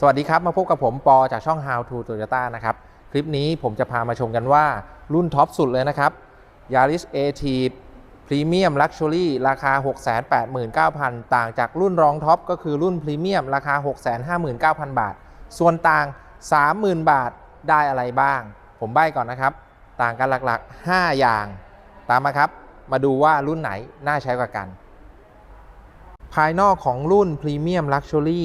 สวัสดีครับ มาพบกับผมปอจากช่อง How to Toyota นะครับ คลิปนี้ผมจะพามาชมกันว่ารุ่นท็อปสุดเลยนะครับ Yaris a t Premium Luxury ราคา 689,000 ต่างจากรุ่นรองท็อปก็คือรุ่น Premium ราคา 659,000 บาท ส่วนต่าง 30,000 บาทได้อะไรบ้าง ผมใบ้ก่อนนะครับ ต่างกันหลักๆ 5 อย่าง ตามมาครับ มาดูว่ารุ่นไหนน่าใช้กว่ากัน ภายนอกของรุ่น Premium Luxury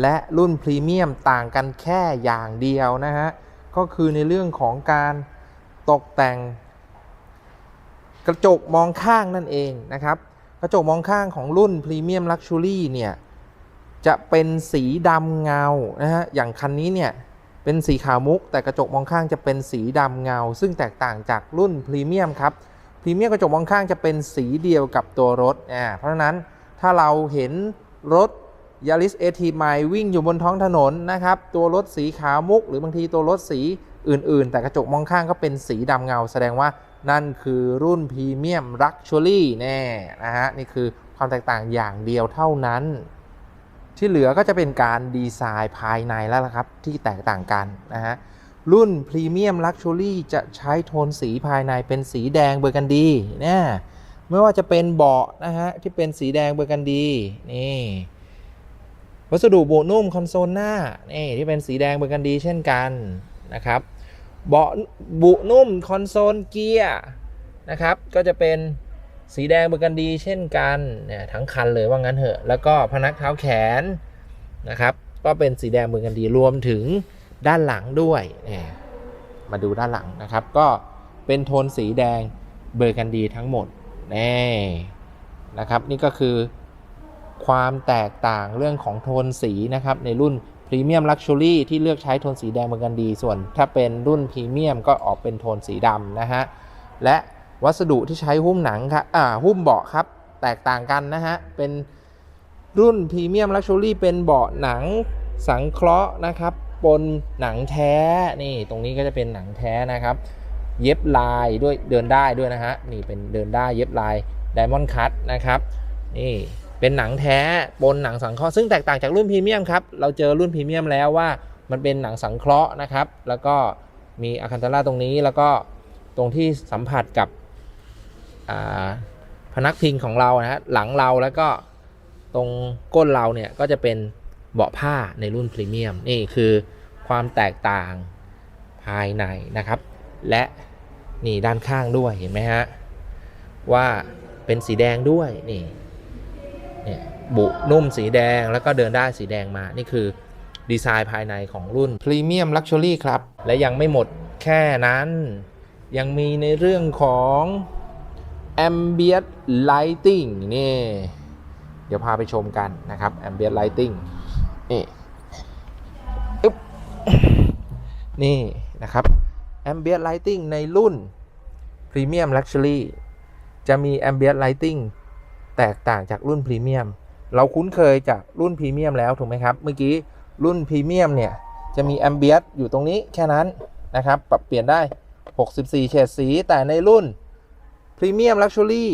และรุ่น Premium ต่างกันแค่อย่างเดียวนะฮะ ก็คือในเรื่องของการตกแต่ง กระจกมองข้างนั่นเองนะครับ กระจกมองข้างของรุ่น Premium Luxury เนี่ย จะเป็นสีดำเงานะฮะ อย่างคันนี้เนี่ยเป็นสีขาวมุก แต่กระจกมองข้างจะเป็นสีดำเงา ซึ่งแตกต่างจากรุ่น Premium ครับพรีเมียมกระจกมองข้างจะเป็นสีเดียวกับตัวรถอ่าเพราะฉะนั้นถ้าเราเห็นรถ Yaris a t ใหม่วิ่งอยู่บนท้องถนนนะครับ ตัวรถสีขาวมุก หรือบางทีตัวรถสีอื่น ๆ แต่กระจกมองข้างก็เป็นสีดำเงา แสดงว่านั่นคือรุ่นพรีเมียมลักชัวรี่แน่นะฮะ นี่คือความแตกต่างอย่างเดียวเท่านั้น ที่เหลือก็จะเป็นการดีไซน์ภายในแล้วล่ะครับ ที่แตกต่างกันนะฮะ รุ่นพรีเมียมลักชัวรี่จะใช้โทนสีภายในเป็นสีแดงเบอร์กันดีนะไม่ว่าจะเป็นเบาะนะฮะที่เป็นสีแดงเบอร์กันดีนี่ วัสดุโบนุ่มคอนโซลหน้านี่ที่เป็นสีแดงเบอร์กันดีเช่นกันนะครับเบาะบุนุ่มคอนโซลเกียร์นะครับก็จะเป็นสีแดงเบอร์กันดีเช่นกันเนี่ยทั้งคันเลยว่างั้นเถอะ แล้วก็พนักเท้าแขนนะครับก็เป็นสีแดงเบอร์กันดีรวมถึงด้านหลังด้วยเนี่ยมาดูด้านหลังนะครับ ก็เป็นโทนสีแดงเบอร์กันดีทั้งหมดนี่นะครับนี่ก็คือ ความแตกต่างเรื่องของโทนสีนะครับในรุ่น Premium Luxury ที่เลือกใช้โทนสีแดงเบอร์กันดี ส่วนถ้าเป็นรุ่น Premium ก็ออกเป็นโทนสีดำนะฮะ และวัสดุที่ใช้หุ้มหนังครับอ่าหุ้มเบาะครับ แตกต่างกันนะฮะ เป็นรุ่น Premium Luxury เป็นเบาะหนังสังเคราะห์นะครับปนหนังแท้นี่ตรงนี้ก็จะเป็นหนังแท้นะครับ เย็บลายด้วยเดินได้ด้วยนะฮะนี่เป็นเดินได้เย็บลาย Diamond Cut นะครับนี่ เป็นหนังแท้ปนหนังสังเคราะห์ซึ่งแตกต่างจากรุ่นพรีเมียมครับเราเจอรุ่นพรีเมียมแล้วว่ามันเป็นหนังสังเคราะห์นะครับ แล้วก็มีอะคันตาร่าตรงนี้แล้วก็ตรงที่สัมผัสกับพนักพิงของเรานะฮะหลังเราแล้วก็ตรงก้นเราเนี่ยก็จะเป็นเบาะผ้าในรุ่นพรีเมียมนี่คือความแตกต่างภายในนะครับ และนี่ด้านข้างด้วยเห็นไหมฮะว่าเป็นสีแดงด้วยนี่ เนี่ยบุนุ่มสีแดงแล้วก็เดินได้สีแดงมา นี่คือดีไซน์ภายในของรุ่น Premium Luxury ครับ และยังไม่หมดแค่นั้น ยังมีในเรื่องของ Ambient Lighting นี่ เดี๋ยวพาไปชมกันนะครับ Ambient Lighting นี่อึ๊บนี่นะครับ Ambient Lighting ในรุ่น Premium Luxury จะมี Ambient Lighting แตกต่างจากรุ่น Premium เราคุ้นเคยจากรุ่น Premium แล้วถูกไหมครับ เมื่อกี้รุ่น Premium เนี่ยจะมี Ambient อยู่ตรงนี้แค่นั้นนะครับ ปรับเปลี่ยนได้ 64 เฉดสี แต่ในรุ่น Premium Luxury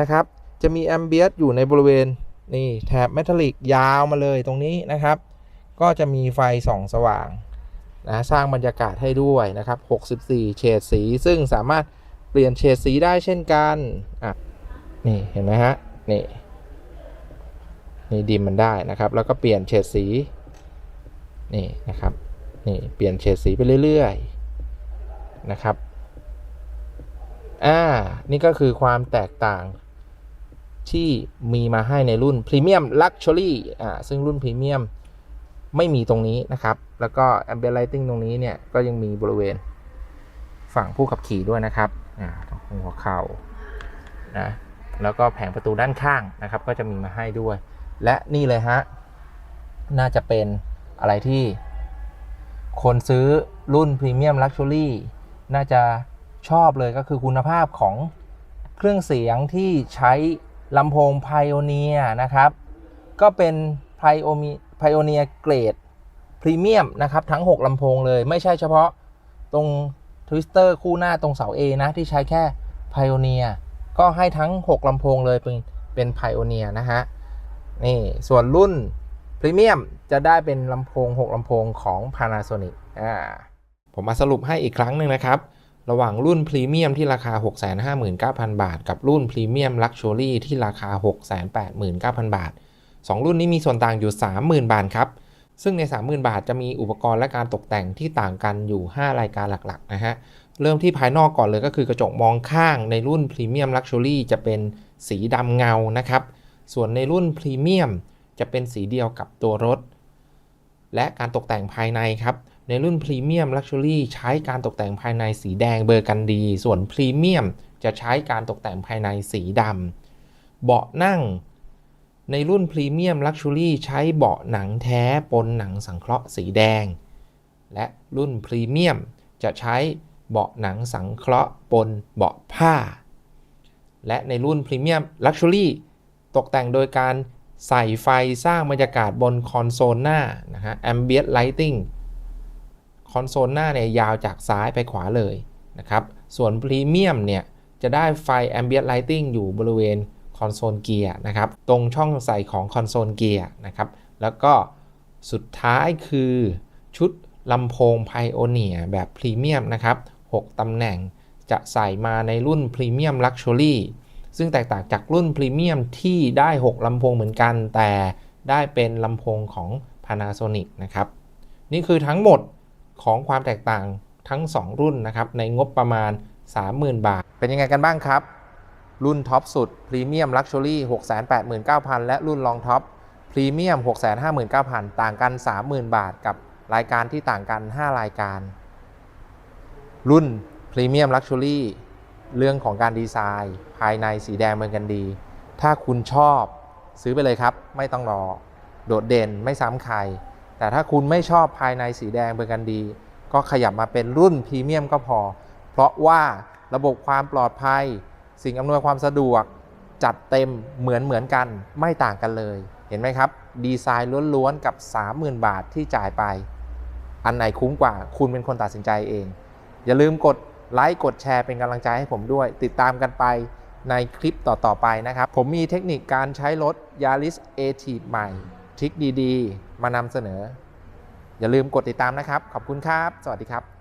นะครับ จะมี Ambient อยู่ในบริเวณนี่แถบเมทัลลิกยาวมาเลยตรงนี้นะครับ ก็จะมีไฟส่องสว่างนะสร้างบรรยากาศให้ด้วยนะครับ 64 เฉดสี ซึ่งสามารถเปลี่ยนเฉดสีได้เช่นกันอะ นี่เห็นไหมฮะ นี่นี่ดิมมันได้นะครับ แล้วก็เปลี่ยนเฉดสี นี่นะครับ นี่เปลี่ยนเฉดสีไปเรื่อยๆนะครับ อ่า นี่ก็คือความแตกต่างที่มีมาให้ในรุ่น Premium Luxury อ่า ซึ่งรุ่น Premium ไม่มีตรงนี้นะครับ แล้วก็ Ambient Lighting ตรงนี้เนี่ย ก็ยังมีบริเวณฝั่งผู้ขับขี่ด้วยนะครับ อ่าตรงหัวเข่านะ แล้วก็แผงประตูด้านข้างนะครับ ก็จะมีมาให้ด้วย และนี่เลยฮะ น่าจะเป็นอะไรที่ คนซื้อรุ่น Premium Luxury น่าจะชอบเลยก็คือคุณภาพของเครื่องเสียงที่ใช้ลำโพง Pioneer นะครับ ก็เป็น Pioneer เกรดพรีเมียมนะครับ ทั้ง 6ลำโพงเลยไม่ใช่เฉพาะตรงทวิสเตอร์คู่หน้าตรงเสา A นะ ที่ใช้แค่ Pioneer ก็ให้ทั้ง 6ลำโพงเลยเป็นเป็น Pioneer นะฮะ นี่ส่วนรุ่นพรีเมียมจะได้เป็นลำโพง 6ลำโพงของ Panasonic อ่าผมมาสรุปให้อีกครั้งหนึ่งนะครับ ระหว่างรุ่นพรีเมียมที่ราคา 659,000 บาท กับรุ่นพรีเมียมลักชัวรี่ที่ราคา 689,000 บาท 2 รุ่นนี้มีส่วนต่างอยู่ 30,000 บาทครับ ซึ่งใน 30,000 บาทจะมีอุปกรณ์และการตกแต่งที่ต่างกันอยู่ 5 รายการหลักๆนะฮะ เริ่มที่ภายนอกก่อนเลยก็คือกระจกมองข้างในรุ่นพรีเมียมลักชัวรี่จะเป็นสีดำเงานะครับ ส่วนในรุ่นพรีเมียมจะเป็นสีเดียวกับตัวรถ และการตกแต่งภายในครับ ในรุ่นพรีเมียมลักชัวรี่ใช้การตกแต่งภายในสีแดงเบอร์กันดี ส่วนพรีเมียมจะใช้การตกแต่งภายในสีดำเบาะนั่ง ในรุ่นพรีเมียมลักชัวรี่ใช้เบาะหนังแท้ปนหนังสังเคราะห์สีแดง และรุ่นพรีเมียมจะใช้ เบาะหนังสังเคราะห์ปนเบาะผ้า และในรุ่นพรีเมียมลักชัวรี่ตกแต่งโดยการใส่ไฟสร้างบรรยากาศบนคอนโซลหน้านะฮะ ambient lighting คอนโซลหน้าเนี่ยยาวจากซ้ายไปขวาเลยนะครับ ส่วนพรีเมียมเนี่ยจะได้ไฟ ambient lighting อยู่บริเวณคอนโซลเกียร์นะครับ ตรงช่องใส่ของคอนโซลเกียร์นะครับ แล้วก็สุดท้ายคือชุดลำโพง Pioneer แบบพรีเมียมนะครับ 6 ตำแหน่ง จะใส่มาในรุ่นพรีเมียม Luxury ซึ่งแตกต่างจากรุ่นพรีเมียมที่ได้ 6 ลำโพงเหมือนกัน แต่ได้เป็นลำโพงของ Panasonic นะครับ นี่คือทั้งหมดของความแตกต่างทั้ง 2 รุ่นนะครับ ในงบประมาณ 30,000 บาท เป็นยังไงกันบ้างครับ รุ่นท็อปสุดพรีเมียมลักชัวรี่689,000 และรุ่นรองท็อปพรีเมียม659,000 ต่างกัน 30,000 บาทกับรายการที่ต่างกัน 5 รายการ รุ่นพรีเมียมลักชัวรี่เรื่องของการดีไซน์ ภายในสีแดงเมือนกันดี ถ้าคุณชอบซื้อไปเลยครับ ไม่ต้องรอ โดดเด่นไม่ซ้ำใคร แต่ถ้าคุณไม่ชอบภายในสีแดงเบอร์กันดี ก็ขยับมาเป็นรุ่นพรีเมียมก็พอ เพราะว่าระบบความปลอดภัย สิ่งอำนวยความสะดวก จัดเต็มเหมือนเหมือนกัน ไม่ต่างกันเลย เห็นไหมครับ ดีไซน์ล้วนๆกับ 30,000 บาทที่จ่ายไป อันไหนคุ้มกว่าคุณเป็นคนตัดสินใจเอง อย่าลืมกดไลค์กดแชร์เป็นกำลังใจให้ผมด้วย ติดตามกันไปในคลิปต่อ ๆ ไปนะครับ ผมมีเทคนิคการใช้รถ Yaris a t i v ใหม่ทริคดี ๆ มานำเสนอ อย่าลืมกดติดตามนะครับ ขอบคุณครับ สวัสดีครับ